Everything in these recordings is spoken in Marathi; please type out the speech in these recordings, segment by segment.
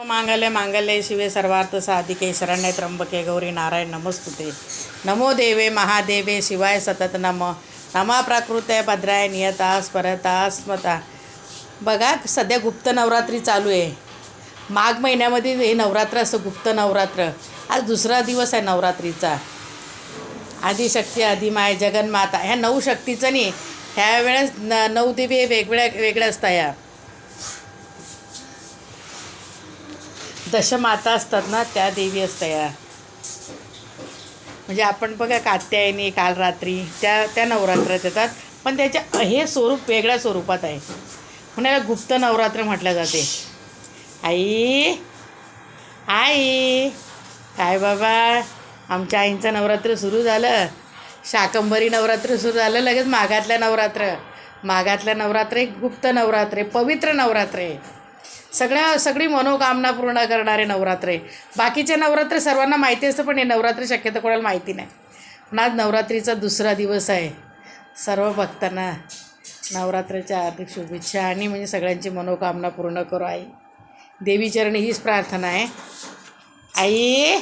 मांगल्य मांगल्ये शिवे सर्वार्थ साधिके शरण्ये त्र्यंबके गौरी नारायण नमस्तुते नमो देवे महादेवे शिवाय सतत नम नमा प्राकृते भद्राय नियता स्मरता स्मता बघा सध्या गुप्त नवरात्री चालू आहे माघ महिन्यामध्ये हे नवरात्र असं गुप्त नवरात्र आज दुसरा दिवस आहे नवरात्रीचा आदिशक्ती आदिमाय जगन्माता ह्या नऊ शक्तीचं नाही ह्या वेळेस न नऊ देवी हे वेगवेगळ्या वेगळ्या असतात या दशमाता असतात ना त्या देवी असतात या. म्हणजे आपण बघा कात्यायनी काल रात्री त्या त्या नवरात्रात येतात. पण त्याच्या हे स्वरूप वेगळ्या स्वरूपात आहे. म्हणून याला गुप्त नवरात्र म्हटलं जाते? आई आई काय बाबा आमच्या आईंचं नवरात्र सुरू झालं. शाकंभरी नवरात्र सुरू झालं लगेच माघातल्या नवरात्र. माघातल्या नवरात्र एक गुप्त नवरात्र पवित्र नवरात्र आहे. सगळ्या सगळी मनोकामना पूर्ण करणारे नवरात्र. आहे बाकीचे नवरात्र सर्वांना माहिती असतं पण हे नवरात्र शक्यतो कोणाला माहिती नाही. पण आज नवरात्रीचा दुसरा दिवस आहे. सर्व भक्तांना नवरात्राच्या हार्दिक शुभेच्छा आणि म्हणजे सगळ्यांची मनोकामना पूर्ण करू आई. देवीचरणी हीच प्रार्थना आहे. आई!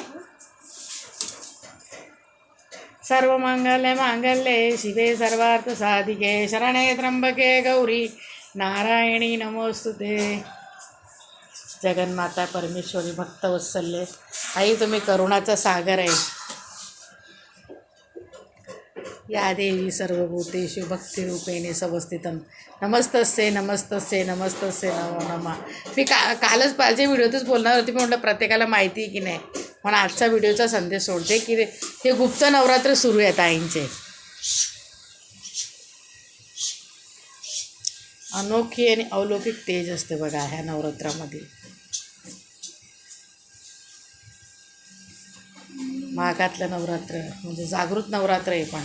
सर्व मांगल्य मांगल्ये शिवे सर्वार्थ साधिके शरणे त्र्यंबके गौरी नारायणी नमोस्तुते. जगन्माता परमेश्वरी भक्तवत्सल्य आई तुम्ही करुणाचा सागर आहे. या देवी सर्वभूतेषु भक्तिरूपेणे सवस्थितम. नमस्तस्ये नमस्तस्ये नमस्तस्ये नमो नमा. मी का कालच पाहिजे व्हिडिओतच बोलणार होती मी म्हटलं प्रत्येकाला माहिती आहे की नाही? म्हणून आजचा व्हिडिओचा संदेश सोडते की हे गुप्त नवरात्र सुरू आहेत आईंचे. अनोखी आणि अलौकिक तेज असते बघा ह्या नवरात्रामध्ये. माघातलं नवरात्र म्हणजे जागृत नवरात्र आहे पण.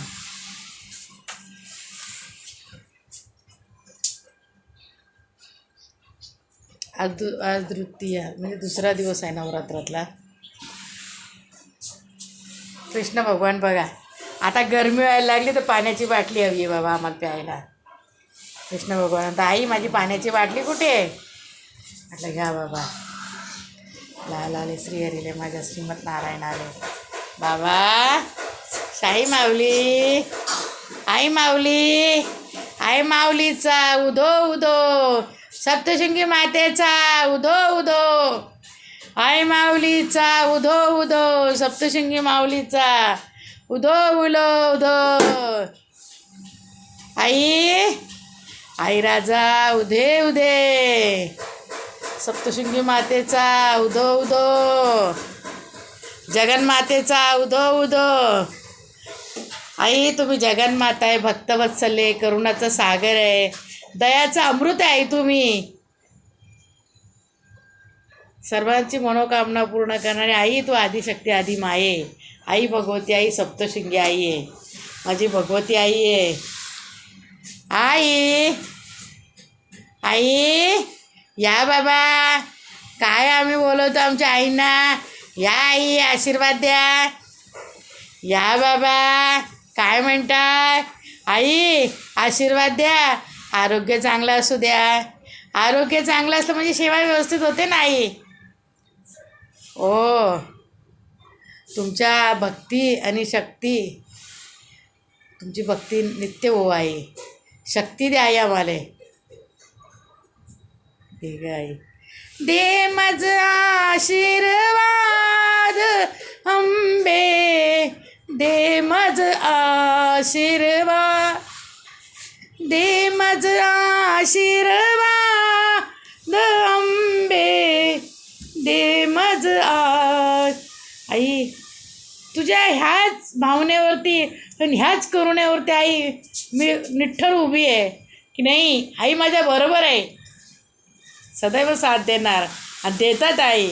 आज दु आज तृतीया म्हणजे दुसरा दिवस आहे नवरात्रातला. कृष्ण भगवान बघा आता गरमी व्हायला लागली तर पाण्याची बाटली हवी आहे बाबा आम्हाला प्यायला. कृष्ण भगवान आता आई माझी पाण्याची बाटली कुठे आहे? म्हटलं घ्या बाबा. लाल आले श्रीहरीले माझ्या श्रीमत नारायण आले बाबा शाही माऊली. आई माऊली आई माऊलीचा उदो उदो. सप्तशृंगी मातेचा उदो उदो. आई माऊलीचा उदो उदो. सप्तशृंगी माऊलीचा उदो उलो उदो. आई आई राजा उदे उदे. सप्तशृंगी मातेचा उदो उदो. जगन्मातेचा उदो उदो. आई तुम्ही जगन्माता आहे भक्तवत्सल्य करुणाचं सागर आहे. दयाचं अमृत आहे तुम्ही. सर्वांची मनोकामना पूर्ण करणारी आई तू आदिशक्ती आदी माये. आई भगवती आई सप्तशृंगी आई आहे. माझी भगवती आई आहे. आई आई या बाबा. काय आम्ही बोलवतो आमच्या आईंना? या आई आशीर्वाद द्या. या बाबा काय म्हणताय? आई आशीर्वाद द्या. आरोग्य चांगलं असू द्या. आरोग्य चांगलं असलं म्हणजे सेवा व्यवस्थित होते ना आई? ओ तुमच्या भक्ती आणि शक्ती तुमची भक्ती नित्य हो आई. शक्ती द्या आई आम्हाला. ठीक आहे आई. दे मज आशीर्वाद. दे आशीर्वा. दे दे आशीर्वा. द अंबे. दे मज आ. आई तुझ्या ह्याच भावनेवरती आणि ह्याच करुण्यावरती आई मी निठ्ठर उभी आहे. की नाही आई माझ्या बरोबर आहे. सदैव साथ देणार आणि देतात आई.